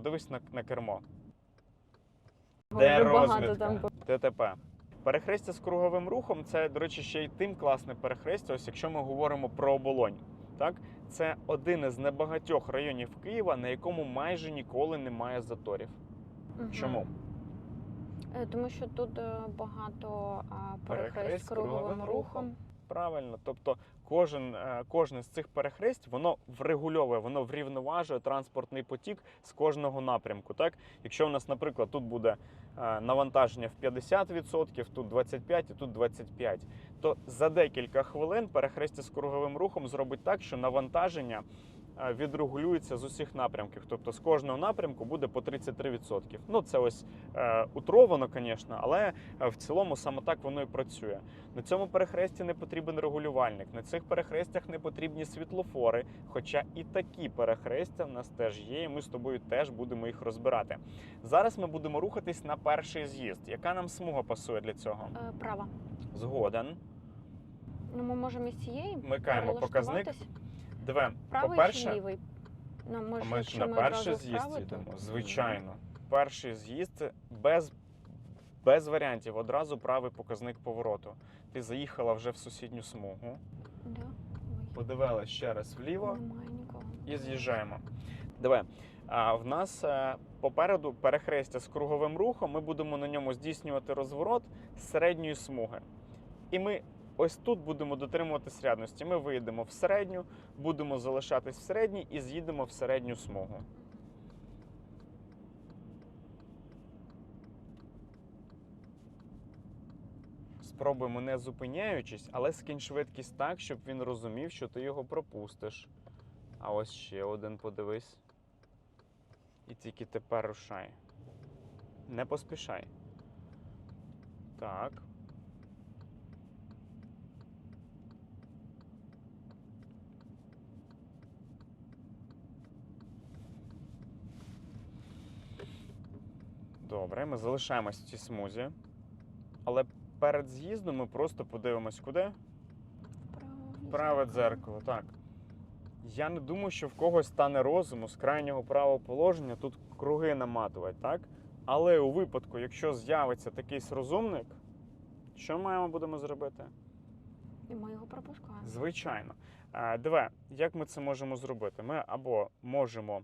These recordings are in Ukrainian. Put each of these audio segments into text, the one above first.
подивись на, на кермо. Дуже Де багато було. ДТП. Перехрестя з круговим рухом це, до речі, ще й тим класне перехрестя, ось якщо ми говоримо про оболонь. Так? Це один із небагатьох районів Києва, на якому майже ніколи немає заторів. Мгм. Чому? Е, Тому що тут е, багато а, Перехрест з круговим рухом. Правильно, тобто кожен, е, кожне з цих перехресть воно врегульовує, воно врівноважує транспортний потік з кожного напрямку. Так, якщо у нас, наприклад, тут буде е, навантаження в 50%, тут 25% і тут 25%, то за декілька хвилин перехрестя з круговим рухом зробить так, що навантаження відрегулюється з усіх напрямків. Тобто з кожного напрямку буде по 33%. Ну це ось е, утровано, звісно, але е, в цілому саме так воно і працює. На цьому перехресті не потрібен регулювальник. На цих перехрестях не потрібні світлофори. Хоча і такі перехрестя в нас теж є, і ми з тобою теж будемо їх розбирати. Зараз ми будемо рухатись на перший з'їзд. Яка нам смуга пасує для цього? Е, Права. Згоден. Ну, ми можемо із цієї Вмикаємо показник. Диви, Правий по-перше, чи лівий? Ну, може, а ми ж якщо на ми перший одразу з'їзд вправо, то- їдемо. Звичайно. Перший з'їзд без, без варіантів. Одразу правий показник повороту. Ти заїхала вже в сусідню смугу. Да. Ой, Подивилась ще раз вліво. Немає нікого. і з'їжджаємо. Диви, а в нас е, попереду перехрестя з круговим рухом. Ми будемо на ньому здійснювати розворот з середньої смуги. І ми ось тут будемо дотримуватись рядності. Ми вийдемо в середню, будемо залишатись в середній і з'їдемо в середню смугу. Спробуємо не зупиняючись, але скинь швидкість так, щоб він розумів, що ти його пропустиш. А ось ще один подивись. І тільки тепер рушай. Не поспішай. Так. Добре, ми залишаємось в цій смузі. Але перед з'їздом ми просто подивимось куди? Вправо. Праве дзеркало, так. Я не думаю, що в когось стане розуму з крайнього правого положення тут круги наматувати, так? Але у випадку, якщо з'явиться такийсь розумник, що ми маємо будемо зробити? І ми його пропускаємо. Звичайно. Е, Диви, як ми це можемо зробити? Ми або можемо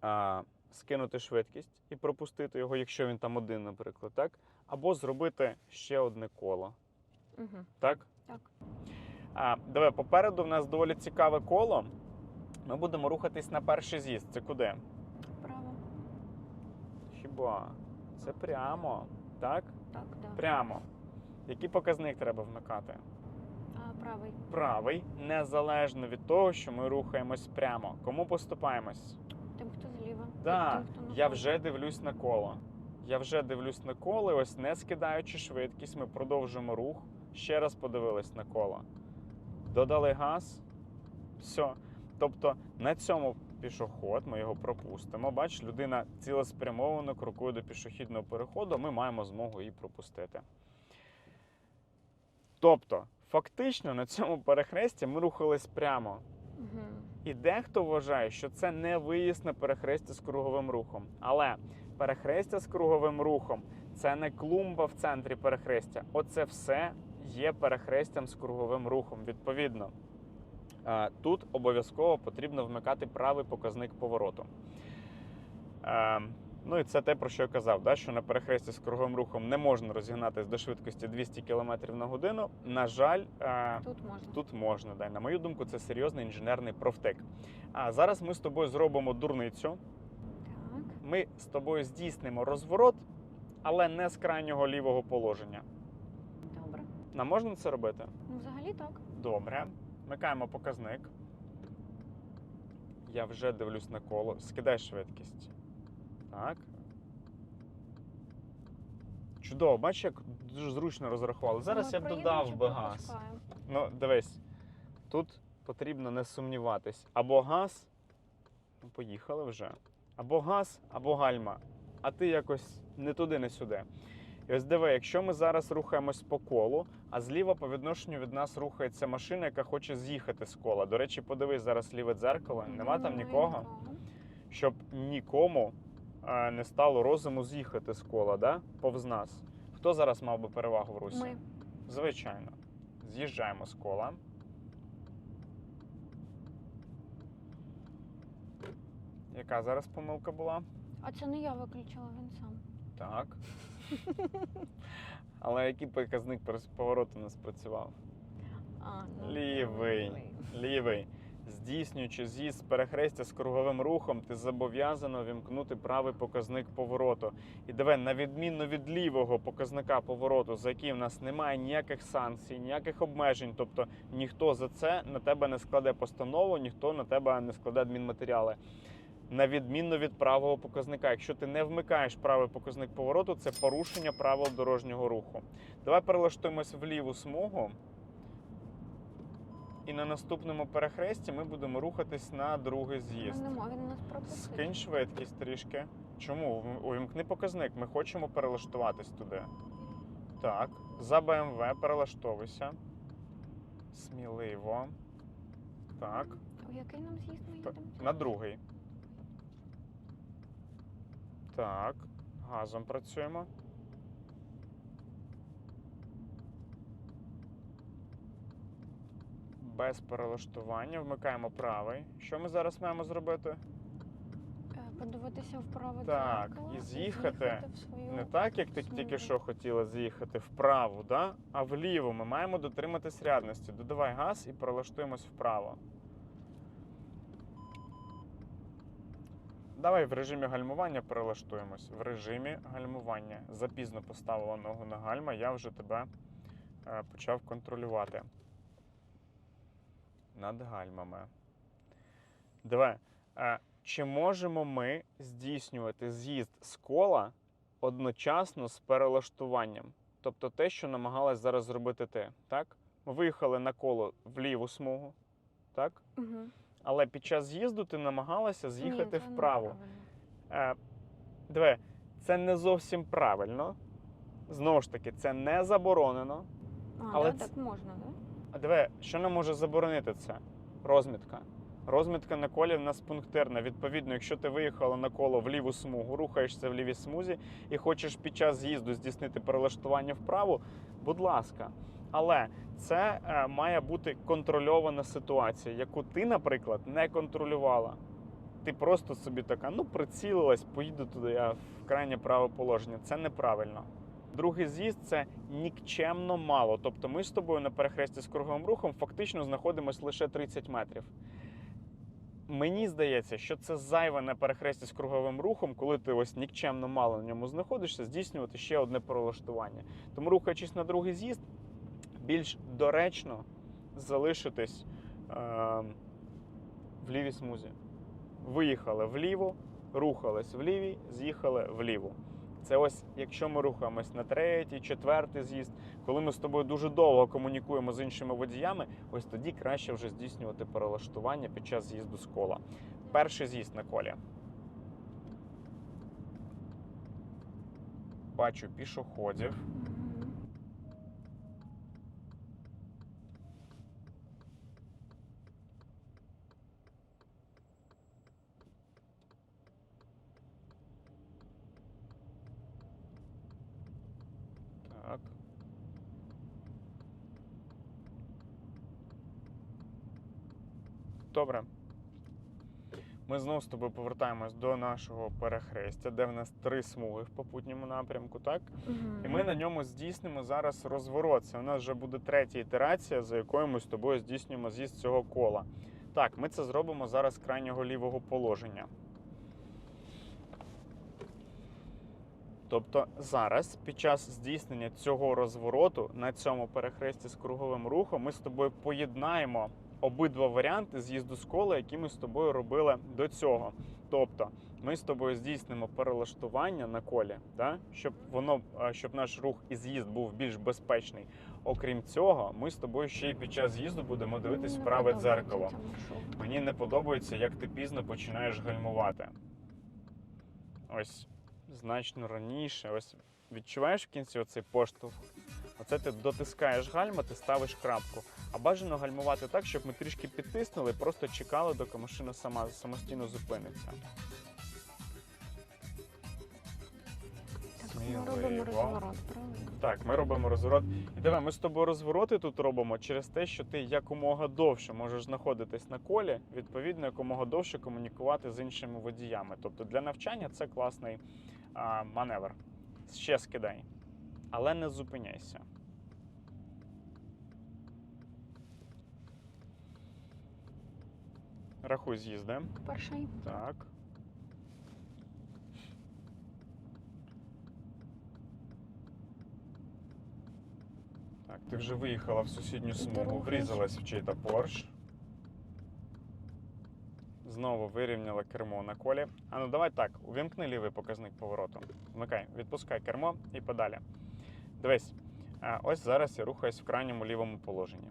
а, скинути швидкість і пропустити його, якщо він там один, наприклад, так? Або зробити ще одне коло. Угу. Так? Так. А, диви, попереду в нас доволі цікаве коло. Ми будемо рухатись на перший з'їзд. Це куди? Право. Хіба? Це прямо. Так? Так, да. Прямо. Який показник треба вмикати? А, правий. Правий, незалежно від того, що ми рухаємось прямо. Кому поступаємось? Так, я вже дивлюсь на коло. Я вже дивлюсь на коло, ось не скидаючи швидкість, ми продовжуємо рух. Ще раз подивились на коло. Додали газ. Все. Тобто на цьому пішоход ми його пропустимо. Бачиш, людина цілеспрямовано крокує до пішохідного переходу, ми маємо змогу її пропустити. Тобто, фактично на цьому перехресті ми рухались прямо. Мгм. І дехто вважає, що це не виїзд на перехрестя з круговим рухом. Але перехрестя з круговим рухом це не клумба в центрі перехрестя. Оце все є перехрестям з круговим рухом. Відповідно, тут обов'язково потрібно вмикати правий показник повороту. Ну і це те, про що я казав, да, що на перехресті з круговим рухом не можна розігнатись до швидкості 200 км на годину. На жаль, е, Тут можна. Тут можна, да. на мою думку, це серйозний інженерний профтек. А зараз ми з тобою зробимо дурницю. Так. Ми з тобою здійснимо розворот, але не з крайнього лівого положення. Добре. Нам можна це робити? Ну, взагалі так. Добре. Вмикаємо показник. Я вже дивлюсь на коло. Скидай швидкість. Так. Чудово, бачиш, як дуже зручно розрахували. Зараз Ми я б додав би газ. Ну, дивись, тут потрібно не сумніватись. Або газ, ну, поїхали вже. Або газ, або гальма. А ти якось не туди, не сюди. І ось диви, якщо ми зараз рухаємось по колу, а зліва по відношенню від нас рухається машина, яка хоче з'їхати з кола. До речі, подивись зараз ліве дзеркало, нема там нікого. щоб нікому не стало розуму з'їхати з кола, да? повз нас. Хто зараз мав би перевагу в русі? Ми. Звичайно. З'їжджаємо з кола. Яка зараз помилка була? А це не я виключила, він сам. Так. Але який показник повороту не спрацював? А, ну, Лівий. Лівий. Здійснюючи з'їзд перехрестя з круговим рухом, ти зобов'язано вімкнути правий показник повороту. І диви, на відміну від лівого показника повороту, за який в нас немає ніяких санкцій, ніяких обмежень. Тобто ніхто за це на тебе не складе постанову, ніхто на тебе не складе адмінматеріали. На відміну від правого показника, якщо ти не вмикаєш правий показник повороту, це порушення правил дорожнього руху. Давай перелаштуємось в ліву смугу. І на наступному перехресті ми будемо рухатись на другий з'їзд. Ну, нема, він нас пропустив. Скинь швидкість трішки. Чому? Увімкни показник. Ми хочемо перелаштуватись туди. Так. За БМВ перелаштовуйся. Сміливо. Так. У який нам з'їзд ми їдемо? На другий. Так. Газом працюємо. Без перелаштування. Вмикаємо правий. Що ми зараз маємо зробити? Е, Подивитися вправо Так, дзеркало і з'їхати свою... Не так, як ти тільки що хотіла з'їхати вправо, да? а вліво. Ми маємо дотриматись рядності. Додавай газ і прилаштуємось вправо. Давай в режимі гальмування перелаштуємось. В режимі гальмування. Запізно поставила ногу на гальма, я вже тебе е, почав контролювати. Над гальмами. Давай. Е, чи можемо ми здійснювати з'їзд з кола одночасно з перелаштуванням? Тобто те, що намагалась зараз зробити ти, так? Ми виїхали на коло в ліву смугу, так? Угу. Але під час з'їзду ти намагалася з'їхати вправо. Е, диви, це не зовсім правильно. Знову ж таки, це не заборонено. А, Але да, ц- так можна, так? А диви, що не може заборонити це? Розмітка. Розмітка на колі в нас пунктирна. Відповідно, якщо ти виїхала на коло в ліву смугу, рухаєшся в лівій смузі і хочеш під час з'їзду здійснити перелаштування вправо, будь ласка. Але це е, має бути контрольована ситуація, яку ти, наприклад, не контролювала. Ти просто собі така, ну прицілилась, поїду туди, я в крайнє праве положення. Це неправильно. Другий з'їзд це нікчемно мало. Тобто ми з тобою на перехресті з круговим рухом фактично знаходимося лише 30 метрів. Мені здається, що це зайве на перехресті з круговим рухом, коли ти ось нікчемно мало на ньому знаходишся, здійснювати ще одне пролаштування. Тому, рухаючись на другий з'їзд, більш доречно залишитись е, в лівій смузі. Виїхали вліво, рухались в лівій, з'їхали вліво. Це ось, якщо ми рухаємось на третій, четвертий з'їзд, коли ми з тобою дуже довго комунікуємо з іншими водіями, ось тоді краще вже здійснювати перелаштування під час з'їзду з кола. Перший з'їзд на колі. Бачу пішоходів. Мгм. Так. Добре. Ми знову з тобою повертаємось до нашого перехрестя, де в нас три смуги в попутньому напрямку, так? Мгм. І ми на ньому здійснимо зараз розворот. Це у нас вже буде третя ітерація, за якою ми з тобою здійснюємо з'їзд цього кола. Так, ми це зробимо зараз з крайнього лівого положення. Тобто зараз, під час здійснення цього розвороту на цьому перехресті з круговим рухом, ми з тобою поєднаємо обидва варіанти з'їзду з кола, які ми з тобою робили до цього. Тобто, ми з тобою здійснимо перелаштування на колі, да? щоб воно, щоб наш рух і з'їзд був більш безпечний. Окрім цього, ми з тобою ще й під час з'їзду будемо дивитись праве дзеркало. Мені не подобається, як ти пізно починаєш гальмувати. Ось значно раніше. Ось відчуваєш в кінці оцей поштовх? Оце ти дотискаєш гальма, ти ставиш крапку. А бажано гальмувати так, щоб ми трішки підтиснули, і просто чекали, доки машина сама самостійно зупиниться. Ми робимо розворот. Так, ми робимо розворот. І давай ми з тобою розвороти тут робимо через те, що ти якомога довше можеш знаходитись на колі, відповідно, якомога довше комунікувати з іншими водіями. Тобто для навчання це класний а, маневр. Ще скидай, але не зупиняйся. Рахуй з'їзди. Перший. Так. Так, ти вже виїхала в сусідню смугу, врізалась в чий-то Порш. Знову вирівняла кермо на колі. А ну давай так, увімкни лівий показник повороту. Вмикай, відпускай кермо і подалі. Дивись, ось зараз я рухаюсь в крайньому лівому положенні.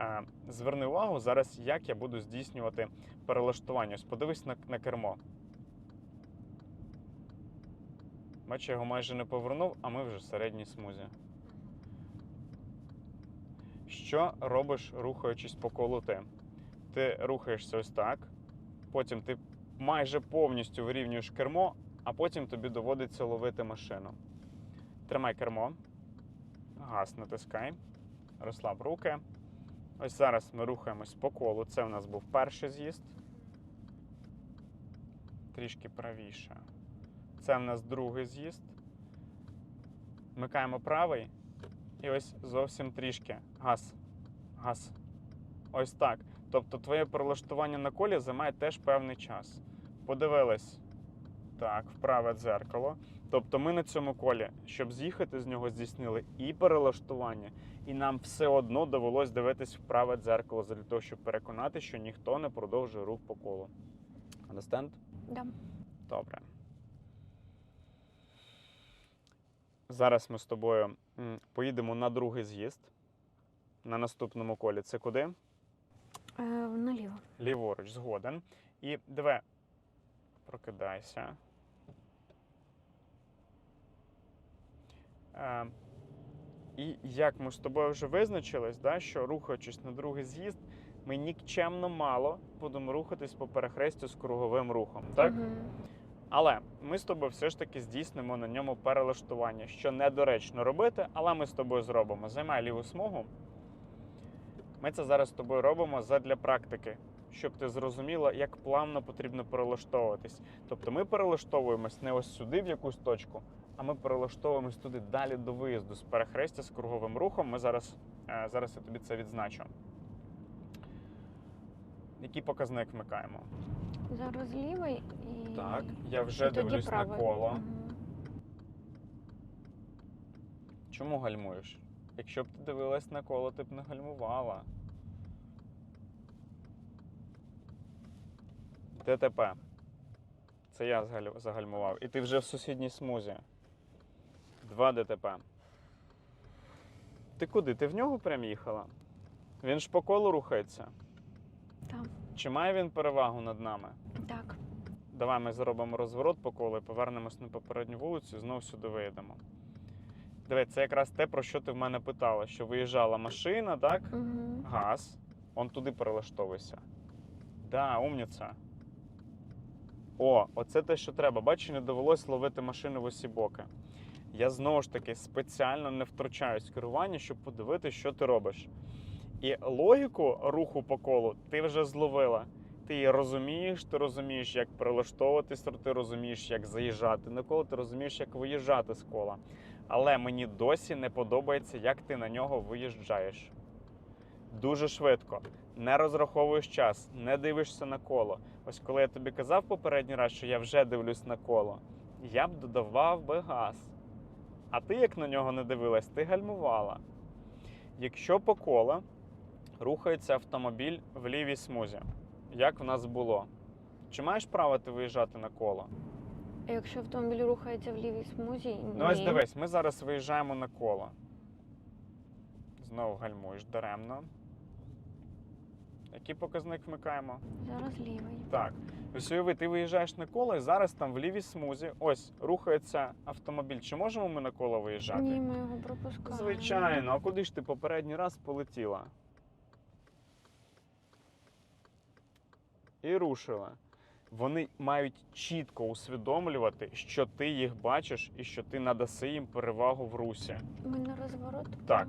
А, Зверни увагу зараз, як я буду здійснювати перелаштування. Ось подивись на, на кермо. Бачиш, я його майже не повернув, а ми вже в середній смузі. Що робиш, рухаючись по колу ти? Ти рухаєшся ось так, потім ти майже повністю вирівнюєш кермо, а потім тобі доводиться ловити машину. Тримай кермо, газ натискай, розслаб руки. Ось зараз ми рухаємось по колу. Це у нас був перший з'їзд. Трішки правіше. Це в нас другий з'їзд. Вмикаємо правий. І ось зовсім трішки. Газ. Газ. Ось так. Тобто твоє перелаштування на колі займає теж певний час. Подивились. Так, в праве дзеркало. Тобто ми на цьому колі, щоб з'їхати з нього, здійснили і перелаштування, і нам все одно довелось дивитись в праве дзеркало для того, щоб переконати, що ніхто не продовжує рух по колу. Understand? Да. Добре. Зараз ми з тобою поїдемо на другий з'їзд. На наступному колі. Це куди? Е, наліво. Ліворуч, згоден. І диви, прокидайся. І як ми з тобою вже визначились, да, що рухаючись на другий з'їзд, ми нікчемно мало будемо рухатись по перехрестю з круговим рухом. Так? Мгм. Але ми з тобою все ж таки здійснимо на ньому перелаштування, що недоречно робити, але ми з тобою зробимо. Займай ліву смугу. Ми це зараз з тобою робимо задля практики, щоб ти зрозуміла, як плавно потрібно перелаштовуватись. Тобто ми перелаштовуємось не ось сюди, в якусь точку, а ми перелаштовуємось туди далі до виїзду з перехрестя з круговим рухом. Ми зараз, е, зараз я тобі це відзначу. Який показник вмикаємо? Зараз лівий і. Так, я вже і тоді дивлюсь на коло. Мгм. Чому гальмуєш? Якщо б ти дивилась на коло, ти б не гальмувала. ДТП. Це я загальмував. І ти вже в сусідній смузі. Два ДТП. Ти куди? Ти в нього прям їхала? Він ж по колу рухається. Так. Чи має він перевагу над нами? Так. Давай ми зробимо розворот по колу і повернемось на попередню вулицю і знову сюди виїдемо. Диви, це якраз те, про що ти в мене питала, що виїжджала машина, так? Угу. Газ. Он туди перелаштовуйся. Да, умніця. О, оце те, що треба. Бачиш, не довелось ловити машину в усі боки. Я знову ж таки спеціально не втручаюсь в керування, щоб подивитися, що ти робиш. І логіку руху по колу ти вже зловила. Ти її розумієш, ти розумієш, як перелаштовуватись, ти розумієш, як заїжджати на коло, ти розумієш, як виїжджати з кола. Але мені досі не подобається, як ти на нього виїжджаєш. Дуже швидко. Не розраховуєш час, не дивишся на коло. Ось коли я тобі казав попередній раз, що я вже дивлюсь на коло, я б додавав би газ. А ти, як на нього не дивилась, ти гальмувала. Якщо по кола рухається автомобіль в лівій смузі, як в нас було, чи маєш право ти виїжджати на коло? А якщо автомобіль рухається в лівій смузі, Ну ось дивись, ми зараз виїжджаємо на коло. Знову гальмуєш даремно. Який показник вмикаємо? Зараз лівий. Так. Ось уяви, ти виїжджаєш на коло, і зараз там в лівій смузі ось рухається автомобіль. Чи можемо ми на коло виїжджати? Ні, ми його пропускаємо. Звичайно, а куди ж ти попередній раз полетіла? І рушила. Вони мають чітко усвідомлювати, що ти їх бачиш і що ти надаси їм перевагу в русі. Ми на розворот. Так.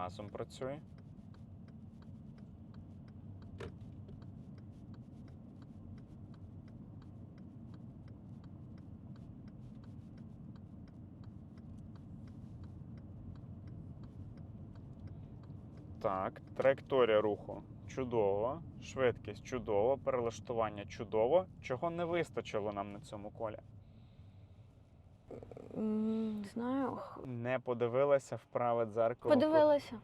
Газом працює. Так, траєкторія руху чудово, швидкість чудово, перелаштування чудово. Чого не вистачило нам на цьому колі? Не знаю. Не подивилася в праве дзеркало. Подивилася.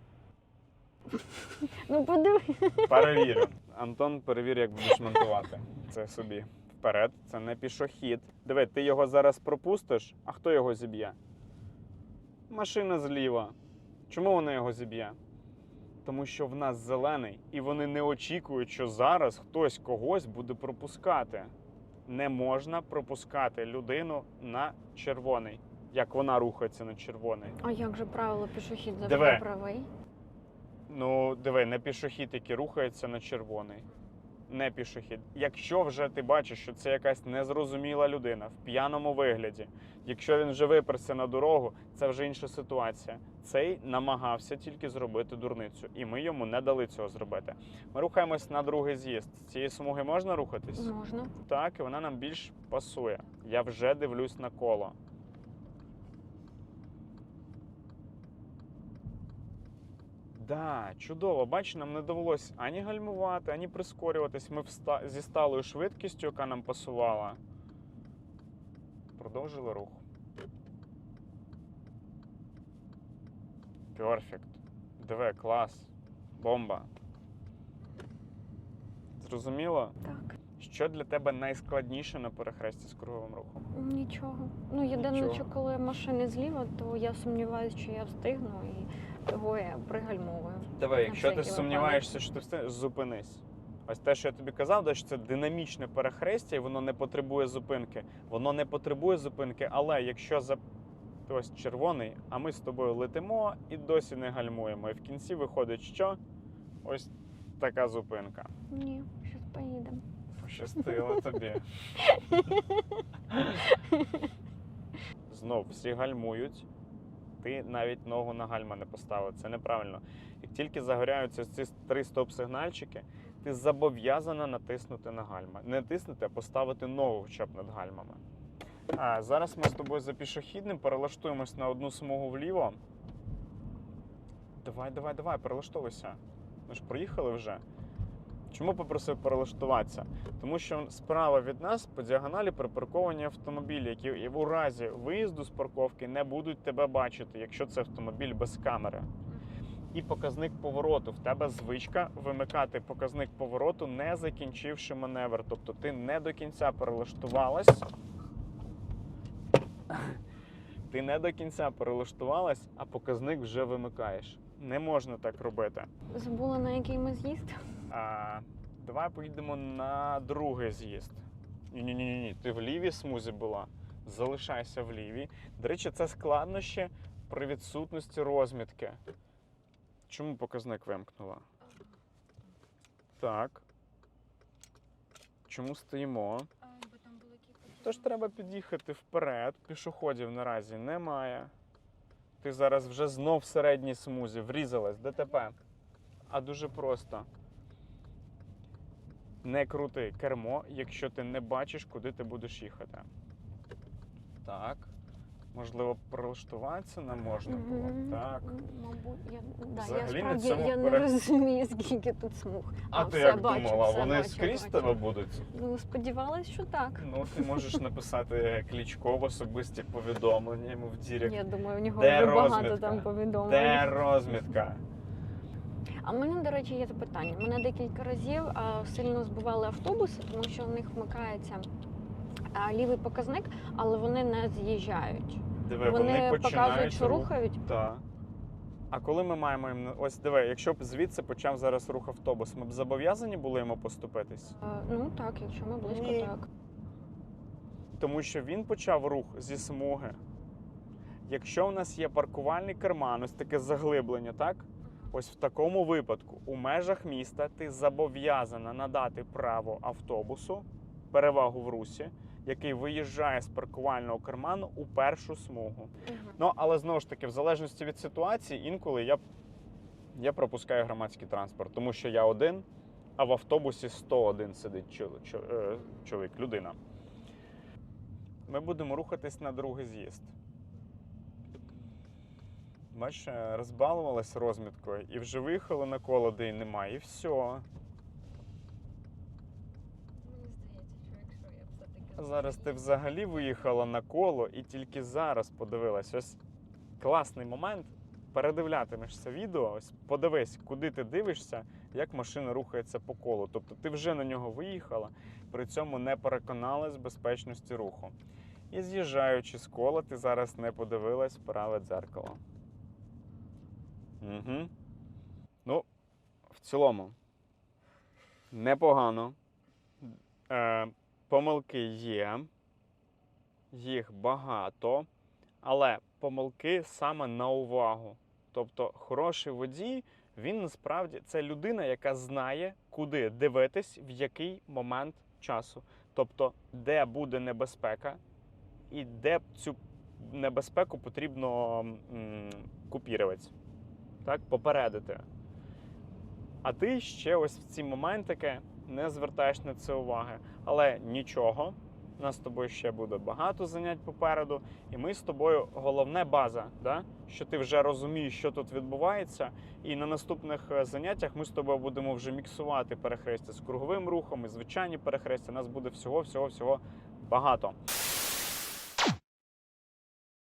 Ну подиви. Перевірю. Антон, перевір, як будеш монтувати. Це собі. Вперед, це не пішохід. Диви, ти його зараз пропустиш, а хто його зіб'є? Машина зліва. Чому вона його зіб'є? Тому що в нас зелений, і вони не очікують, що зараз хтось когось буде пропускати. Не можна пропускати людину на червоний, як вона рухається на червоний. А як же правило пішохід завжди Диви. правий? Ну, диви, не пішохід, який рухається на червоний. Не пішохід. Якщо вже ти бачиш, що це якась незрозуміла людина в п'яному вигляді, якщо він вже виперся на дорогу, це вже інша ситуація. Цей намагався тільки зробити дурницю, і ми йому не дали цього зробити. Ми рухаємось на другий з'їзд. З цієї смуги можна рухатись? Можна. Так, і вона нам більш пасує. Я вже дивлюсь на коло. Да, чудово. Бач, нам не довелось ані гальмувати, ані прискорюватись. Ми вста... зі сталою швидкістю, яка нам пасувала. Продовжили рух. Перфект. Диви, клас. Бомба. Зрозуміло? Так. Що для тебе найскладніше на перехресті з круговим рухом? Нічого. Ну єдине, що коли машини зліва, то я сумніваюся, що я встигну і того я пригальмовую. Давай, якщо ти сумніваєшся, що ти встигнеш, зупинись. Ось те, що я тобі казав, що це динамічне перехрестя, і воно не потребує зупинки. Воно не потребує зупинки, але якщо за ось червоний, а ми з тобою летимо і досі не гальмуємо. І в кінці виходить, що ось така зупинка. Ні, щось поїдемо. Пощастило тобі. Знов всі гальмують. Ти навіть ногу на гальма не поставив. Це неправильно. Як тільки загоряються ці три стоп-сигнальчики, ти зобов'язана натиснути на гальма. Не тиснути, а поставити ногу хоча б над гальмами. А, зараз ми з тобою за пішохідним перелаштуємось на одну смугу вліво. Давай, давай, давай, перелаштовуйся. Ми ж проїхали вже. Чому попросив перелаштуватися? Тому що справа від нас по діагоналі припарковані автомобілі, які в разі виїзду з парковки не будуть тебе бачити, якщо це автомобіль без камери. І показник повороту. В тебе звичка вимикати показник повороту, не закінчивши маневр. Тобто ти не до кінця перелаштувалась. Ти не до кінця перелаштувалась, а показник вже вимикаєш. Не можна так робити. Забула на який ми з'їзд. А, давай поїдемо на другий з'їзд. Ні, ні, ні, ні. Ти в лівій смузі була. Залишайся в лівій. До речі, це складнощі при відсутності розмітки. Чому показник вимкнула? Так. Чому стоїмо? Тож треба під'їхати вперед. Пішоходів наразі немає. Ти зараз вже знов в середній смузі, врізалась. ДТП. А дуже просто. Не крути кермо, якщо ти не бачиш, куди ти будеш їхати. Так. Можливо, прилаштуватися не можна було. Мгм. Так. Мабуть, я, да, Взагалі я справді цьому я не розумію, скільки тут смуг. А, ти все, як бачу, думала, вони бачу, скрізь бачу. тебе будуть? Ну, сподівалась, що так. Ну, ти можеш написати Клічко в особисті повідомлення йому в Дірект. Я думаю, в нього вже багато там повідомлень. Де розмітка? А в мене, до речі, є запитання. Мене декілька разів а, сильно збивали автобуси, тому що в них вмикається а, лівий показник, але вони не з'їжджають. Диви, вони вони показують, що рух. рухають. Так. А коли ми маємо їм. Ось диви, якщо б звідси почав зараз рух автобус, ми б зобов'язані були йому поступитись? А, ну так, якщо ми близько, Ні. так. Тому що він почав рух зі смуги. Якщо в нас є паркувальний карман, ось таке заглиблення, так? Ось в такому випадку у межах міста ти зобов'язана надати право автобусу, перевагу в русі, який виїжджає з паркувального карману у першу смугу. Ну, але знову ж таки, в залежності від ситуації, інколи я, я пропускаю громадський транспорт, тому що я один, а в автобусі 101 сидить е, чоловік, людина. Ми будемо рухатись на другий з'їзд. Бачиш, е, розбалувалась розміткою і вже виїхали на коло, де й немає, і все. Мені здається, що якщо я Зараз ти взагалі виїхала на коло і тільки зараз подивилась. Ось класний момент. Передивлятимешся відео, ось подивись, куди ти дивишся, як машина рухається по колу. Тобто ти вже на нього виїхала, при цьому не переконалась в безпечності руху. І з'їжджаючи з кола, ти зараз не подивилась праве дзеркало. Угу. Ну, в цілому, непогано. Е, помилки є, їх багато, але помилки саме на увагу. Тобто, хороший водій, він насправді це людина, яка знає, куди дивитись, в який момент часу. Тобто, де буде небезпека, і де цю небезпеку потрібно купірувати, так, попередити. А ти ще ось в ці моментики не звертаєш на це уваги. Але нічого, у нас з тобою ще буде багато занять попереду, і ми з тобою головне база, да? що ти вже розумієш, що тут відбувається. І на наступних е, заняттях ми з тобою будемо вже міксувати перехрестя з круговим рухом і звичайні перехрестя. У нас буде всього, всього, всього багато.